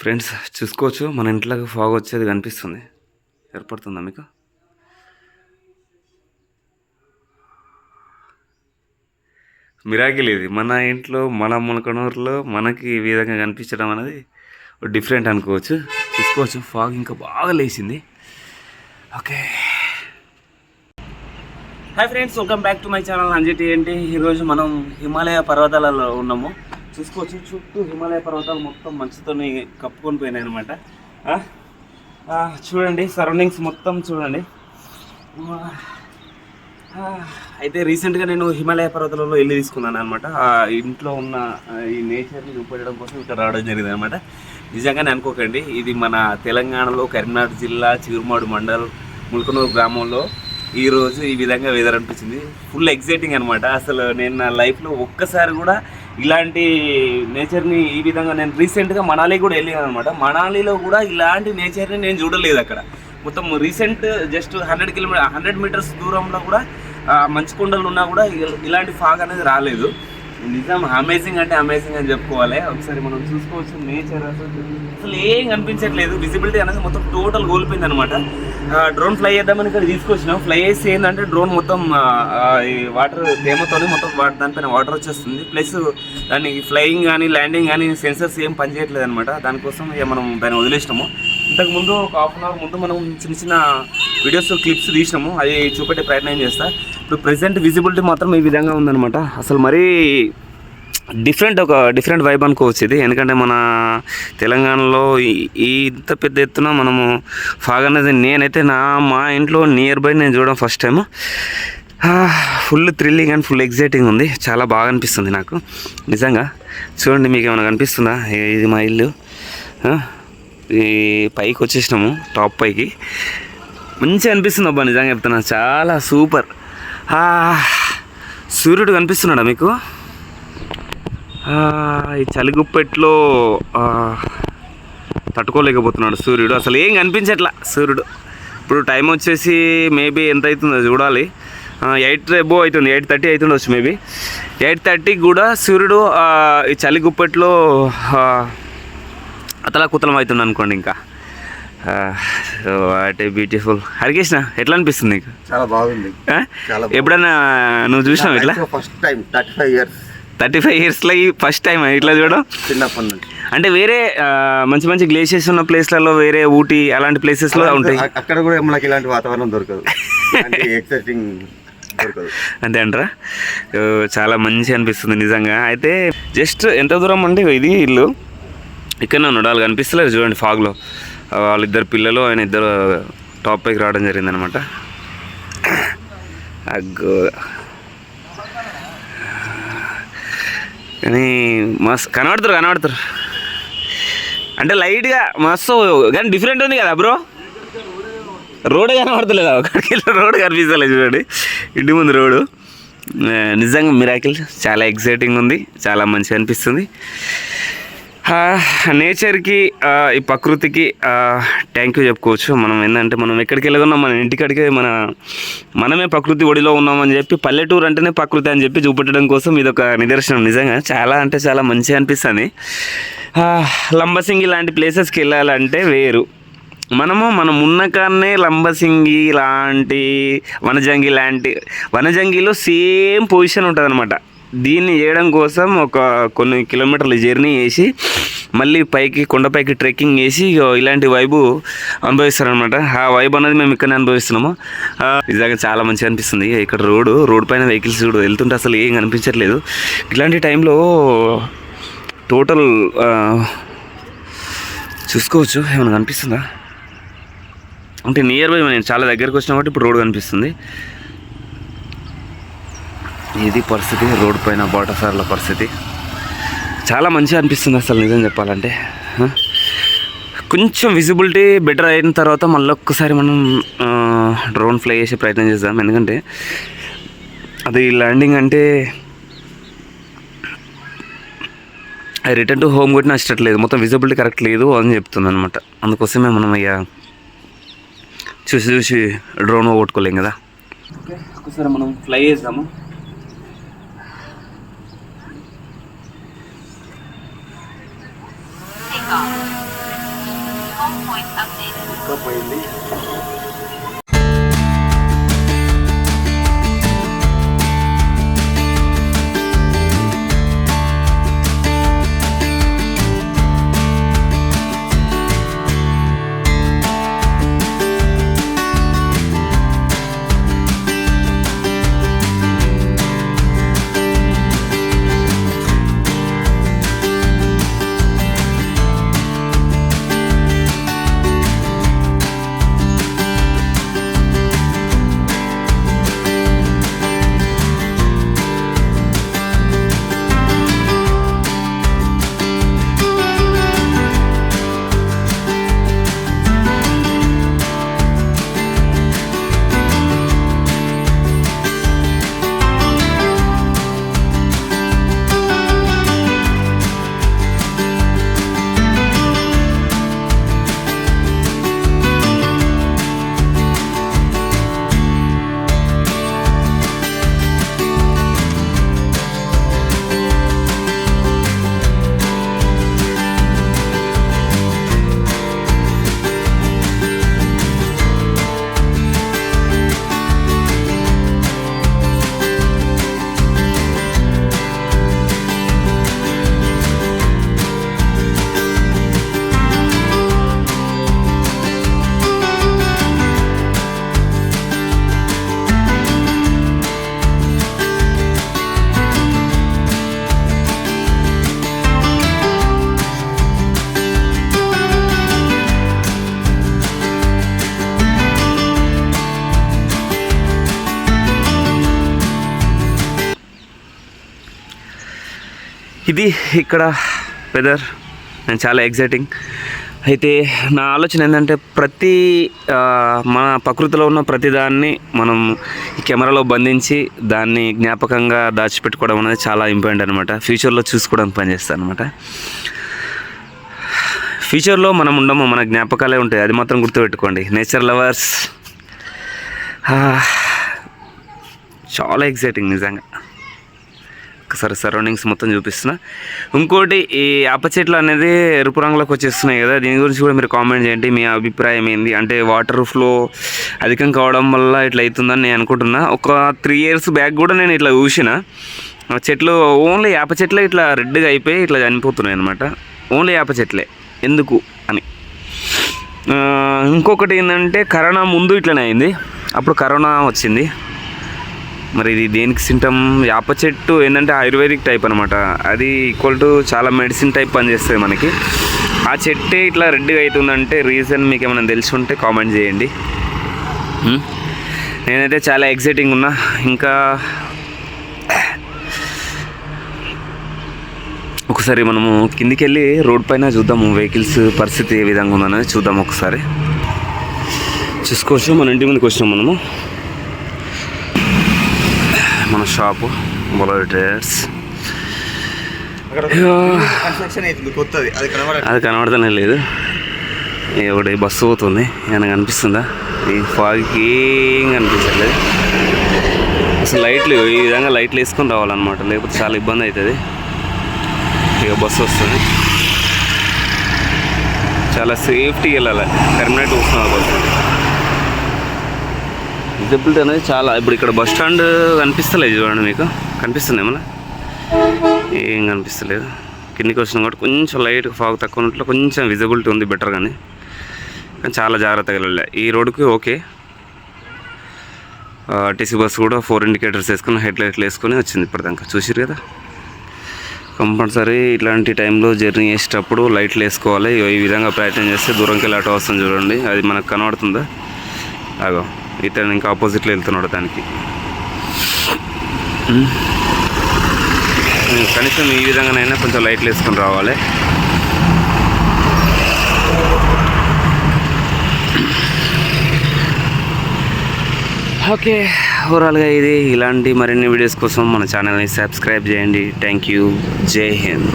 Friends చూసుకోవచ్చు. మన ఇంట్లోకి ఫాగ్ వచ్చేది కనిపిస్తుంది. ఏర్పడుతుందా మీకు? మిరాకిల్ ఇది. మన ఇంట్లో మన మునకనూరులో మనకి ఈ విధంగా కనిపించడం అనేది డిఫరెంట్ అనుకోవచ్చు. చూసుకోవచ్చు. ఫాగ్ ఇంకా బాగా లేచింది. Okay. Hi friends welcome back to my channel అంజటి ఏంటి ఈరోజు మనం హిమాలయ పర్వతాలలో ఉన్నాము. చూసుకోవచ్చు. చుట్టూ హిమాలయ పర్వతాలు మొత్తం మంచుతోని కప్పుకొని పోయినాయి అనమాట చూడండి సరౌండింగ్స్ మొత్తం చూడండి. అయితే రీసెంట్గా నేను హిమాలయ పర్వతాలలో వెళ్ళి తీసుకున్నాను అనమాట ఇంట్లో ఉన్న ఈ నేచర్ని చూపెట్టడం కోసం ఇక్కడ రావడం జరిగింది అనమాట నిజంగానే అనుకోకండి ఇది మన తెలంగాణలో కరీంనగర్ జిల్లా చిరుమాడు మండల్ ముల్కనూరు గ్రామంలో ఈరోజు ఈ విధంగా వెదర్ అనిపించింది. ఫుల్ ఎగ్జైటింగ్ అనమాట అసలు నేను నా లైఫ్లో ఒక్కసారి కూడా ఇలాంటి నేచర్ని ఈ విధంగా నేను రీసెంట్గా మనాలి కూడా వెళ్ళాను అనమాట. మనాలిలో కూడా ఇలాంటి నేచర్ని నేను చూడలేదు అక్కడ. మొత్తం recent just hundred kilometre hundred metres దూరంలో కూడా మంచుకొండలు మంచు కొండలు ఉన్నా కూడా ఇలాంటి ఫాగ్ అనేది రాలేదు. నిజం అమేజింగ్ అంటే అమేజింగ్ అని చెప్పుకోవాలి. ఒకసారి మనం చూసుకోవచ్చు నేచర్ అసలు అసలు ఏం కనిపించట్లేదు. విజిబిలిటీ అనేది మొత్తం టోటల్ కోల్పోయింది అనమాట డ్రోన్ ఫ్లై చేద్దామని ఇక్కడ తీసుకొచ్చినాం. ఫ్లై చేసి ఏంటంటే డ్రోన్ మొత్తం ఈ వాటర్ తేమతోని మొత్తం వా- దానిపైన వాటర్ వచ్చేస్తుంది. ప్లస్ దానికి ఫ్లయింగ్ కానీ ల్యాండింగ్ కానీ సెన్సర్స్ ఏం పనిచేయట్లేదు అనమాట దానికోసం ఇక మనం దాన్ని వదిలేసినాము. ఇంతకు ముందు ఒక హాఫ్ అన్ అవర్ ముందు మనం చిన్న చిన్న వీడియోస్ క్లిప్స్ తీసినాము. అవి చూపెట్టే ప్రయత్నం చేస్తా. ఇప్పుడు ప్రెసెంట్ విజిబిలిటీ మాత్రం ఈ విధంగా ఉందన్నమాట. అసలు మరీ డిఫరెంట్ ఒక డిఫరెంట్ వైబ్ అనుకోవచ్చు ఇది ఎందుకంటే మన తెలంగాణలో ఈ- ఇంత పెద్ద ఎత్తున మనము ఫాగ్ అనేది నేనైతే నా మా ఇంట్లో నియర్ బై నేను చూడడం first time full thrilling and full exciting ఉంది. చాలా బాగా అనిపిస్తుంది నాకు. నిజంగా. చూడండి మీకు ఏమైనా కనిపిస్తుందా? ఇది మా ఇల్లు. ఈ పైకి వచ్చేసినాము టాప్ పైకి. మంచిగా అనిపిస్తుంది అబ్బా నిజంగా చెప్తున్నా. చాలా సూపర్. సూర్యుడు కనిపిస్తున్నాడా మీకు? ఈ చలిగుప్పెట్లో తట్టుకోలేకపోతున్నాడు సూర్యుడు. అసలు ఏం కనిపించట్లా సూర్యుడు? ఇప్పుడు టైం వచ్చేసి మేబీ ఎంత అవుతుందో చూడాలి. ఎయిట్ ఎబో అవుతుంది ఎయిట్ థర్టీ అవుతుండొచ్చు మేబీ. ఎయిట్ థర్టీకి కూడా సూర్యుడు ఈ చలిగుప్పెట్లో అతల అతలా కుతలం అవుతుంది అనుకోండి ఇంకా. వాట్ ఏ బ్యూటిఫుల్ హరికృష్ణ ఎట్లా అనిపిస్తుంది నీకు? చాలా బాగుంది. ఎప్పుడన్నా నువ్వు చూసినావు ఇట్లా? First time thirty five years thirty five ఇయర్స్లో ఫస్ట్ టైం ఇట్లా చూడడం? చిన్నప్పటి నుంచి. అంటే వేరే మంచి మంచి గ్లేషియర్స్ ఉన్న ప్లేస్లలో వేరే ఊటీ అలాంటి ప్లేసెస్లో ఉంటాయి. అక్కడ కూడా మనకి ఇలాంటి వాతావరణం దొరకదు. ఎక్సైటింగ్ అంతే అంటారా? చాలా మంచి అనిపిస్తుంది నిజంగా. అయితే జస్ట్ ఎంత దూరం అంటే ఇది ఇల్లు? ఇక్కడనే ఉన్నాడు వాళ్ళు కనిపిస్తలేదు చూడండి ఫాగ్లో వాళ్ళిద్దరు పిల్లలు ఆయన ఇద్దరు టాప్ పైకి రావడం జరిగింది అనమాట అగ్గో. కానీ మస్తు కనబడతారు కనబడతారు. అంటే లైట్గా మస్తు కానీ డిఫరెంట్ ఉంది కదా బ్రో. రోడ్ కనబడతలేదు? అక్కడికి రోడ్ కనిపిస్తలేదు చూడండి. ఇంటి ముందు రోడ్డు నిజంగా మిరాకిల్ చాలా ఎగ్జైటింగ్ ఉంది చాలా మంచిగా అనిపిస్తుంది. నేచర్కి ఈ ప్రకృతికి థ్యాంక్ యూ చెప్పుకోవచ్చు. మనం ఏంటంటే మనం ఎక్కడికి వెళ్ళగొన్నాం మన ఇంటికాడికే మన మనమే ప్రకృతి ఒడిలో ఉన్నామని చెప్పి పల్లెటూరు అంటేనే ప్రకృతి అని చెప్పి చూపెట్టడం కోసం ఇది ఒక నిదర్శనం నిజంగా. చాలా అంటే చాలా మంచిగా అనిపిస్తుంది. లంబసింగి లాంటి ప్లేసెస్కి వెళ్ళాలంటే వేరు. మనము మనం ఉన్న కాడనే లంబసింగి లాంటి వనజంగి లాంటి వనజంగిలో సేమ్ పొజిషన్ ఉంటుంది అనమాట దీన్ని చేయడం కోసం ఒక కొన్ని కిలోమీటర్ల జర్నీ చేసి మళ్ళీ పైకి కొండపైకి ట్రెక్కింగ్ చేసి ఇగో ఇలాంటి వైబు అనుభవిస్తారనమాట ఆ వైబ్ అనేది మేము ఇక్కడనే అనుభవిస్తున్నాము. నిజంగా చాలా మంచిగా అనిపిస్తుంది. ఇక్కడ రోడ్డు రోడ్ పైన వెహికల్స్ చూడు వెళ్తుంటే అసలు ఏం కనిపించట్లేదు. ఇలాంటి టైంలో టోటల్ చూసుకోవచ్చు. ఏమైనా కనిపిస్తుందా? అంటే నియర్ బై నేను చాలా దగ్గరకు వచ్చిన కాబట్టి ఇప్పుడు రోడ్ కనిపిస్తుంది. ఇది పరిస్థితి రోడ్ పైన బాటసార్ల పరిస్థితి. చాలా మంచిగా అనిపిస్తుంది అసలు నిజం చెప్పాలంటే. కొంచెం విజిబిలిటీ బెటర్ అయిన తర్వాత మళ్ళీ ఒక్కసారి మనం డ్రోన్ ఫ్లై చేసే ప్రయత్నం చేద్దాం. ఎందుకంటే అది ల్యాండింగ్ అంటే అది రిటర్న్ టు హోమ్ కూడా నచ్చట్లేదు మొత్తం విజిబిలిటీ కరెక్ట్ లేదు అని చెప్తుంది అనమాట అందుకోసమే మనం ఇక చూసి చూసి డ్రోన్ పోగొట్టుకోలేం కదా. ఒకసారి మనం ఫ్లై చేద్దాము? Updated. ఇంకా ఇది ఇక్కడ వెదర్ అండ్ చాలా ఎగ్జైటింగ్ అయితే నా ఆలోచన ఏంటంటే ప్రతి మన ప్రకృతిలో ఉన్న ప్రతిదాన్ని మనం ఈ కెమెరాలో బంధించి దాన్ని జ్ఞాపకంగా దాచిపెట్టుకోవడం అనేది చాలా ఇంపార్టెంట్ అనమాట ఫ్యూచర్లో చూసుకోవడానికి పనిచేస్తాను అనమాట ఫ్యూచర్లో మనం ఉండము మన జ్ఞాపకాలే ఉంటాయి. అది మాత్రం గుర్తుపెట్టుకోండి. Nature lovers. చాలా ఎగ్జైటింగ్ నిజంగా. ఒక్కసారి సరౌండింగ్స్ మొత్తం చూపిస్తున్నా. ఇంకోటి ఈ ఆప చెట్లు అనేది ఎరుపు రంగులోకి వచ్చేస్తున్నాయి కదా దీని గురించి కూడా మీరు కామెంట్ చేయండి మీ అభిప్రాయం ఏంది? అంటే వాటర్ ఫ్లో అధికం కావడం వల్ల ఇట్లా అవుతుందని నేను అనుకుంటున్నా. ఒక త్రీ ఇయర్స్ బ్యాక్ కూడా నేను ఇట్లా చూసిన. ఆ చెట్లు ఓన్లీ యాప చెట్లే ఇట్లా రెడ్గా అయిపోయి ఇట్లా చనిపోతున్నాయి అనమాట ఓన్లీ యాప చెట్లే ఎందుకు అని. ఇంకొకటి ఏంటంటే కరోనా ముందు ఇట్లనే అయింది. అప్పుడు కరోనా వచ్చింది. మరి ఇది దేనికి సింటమ్ యాప చెట్టు ఏంటంటే ఆయుర్వేదిక్ టైప్ అనమాట అది ఈక్వల్ టు చాలా మెడిసిన్ టైప్ పనిచేస్తుంది మనకి. ఆ చెట్టే ఇట్లా రెడ్డిగా అవుతుందంటే రీజన్ మీకు ఏమైనా తెలిసి ఉంటే కామెంట్ చేయండి. నేనైతే చాలా ఎగ్జైటింగ్ ఉన్నా. ఇంకా ఒకసారి మనము కిందికి వెళ్ళి రోడ్ పైన చూద్దాము. వెహికల్స్ పరిస్థితి ఏ విధంగా ఉందనేది చూద్దాం ఒకసారి. చూసుకోవచ్చు. మన ఇంటి ముందుకు వచ్చినాం మనము. షాపు బొలర్ ట్రేడర్స్ అది కనబడ అది కనబడతానే లేదు. ఒకటి బస్సు పోతుంది ఏమైనా కనిపిస్తుందా? ఈ ఫాగ్కి ఏం కనిపించట్లేదు. అసలు లైట్లు ఈ విధంగా లైట్లు వేసుకొని రావాలన్నమాట. లేకపోతే చాలా ఇబ్బంది అవుతుంది. ఇక బస్సు వస్తుంది. చాలా సేఫ్టీ వెళ్ళాలి. కరీంనగర్ వస్తున్నారు బస్సు విజిబిలిటీ అనేది చాలా. ఇప్పుడు ఇక్కడ బస్ స్టాండ్ కనిపిస్తలేదు చూడండి మీకు. కనిపిస్తుంది ఏమన్నా? ఏం కనిపిస్తలేదు. కిందికి వచ్చిన కాబట్టి కొంచెం లైట్ ఫాగ్ తక్కువ ఉన్నట్లు కొంచెం విజిబిలిటీ ఉంది బెటర్ కానీ కానీ చాలా జాగ్రత్తగా వెళ్ళాలి. ఈ రోడ్డుకి ఓకే టీసీ బస్సు కూడా ఫోర్ ఇండికేటర్స్ వేసుకుని హెడ్ లైట్లు వేసుకొని వచ్చింది ఇప్పటిదాకా. చూసిరు కదా? కంపల్సరీ ఇట్లాంటి టైంలో జర్నీ చేసేటప్పుడు లైట్లు వేసుకోవాలి. ఈ విధంగా ప్రయత్నం చేస్తే దూరంకి వెళ్ళి వస్తుంది చూడండి. అది మనకు కనబడుతుందా? అగో. ఇతను ఇంకా ఆపోజిట్లో వెళ్తున్నాడు దానికి. కనీసం ఈ విధంగానైనా కొంచెం లైట్లు వేసుకొని రావాలి. ఓకే ఓవరాల్గా ఇది ఇలాంటి మరిన్ని వీడియోస్ కోసం మన ఛానల్ని సబ్స్క్రైబ్ చేయండి. Thank you. జై హింద్.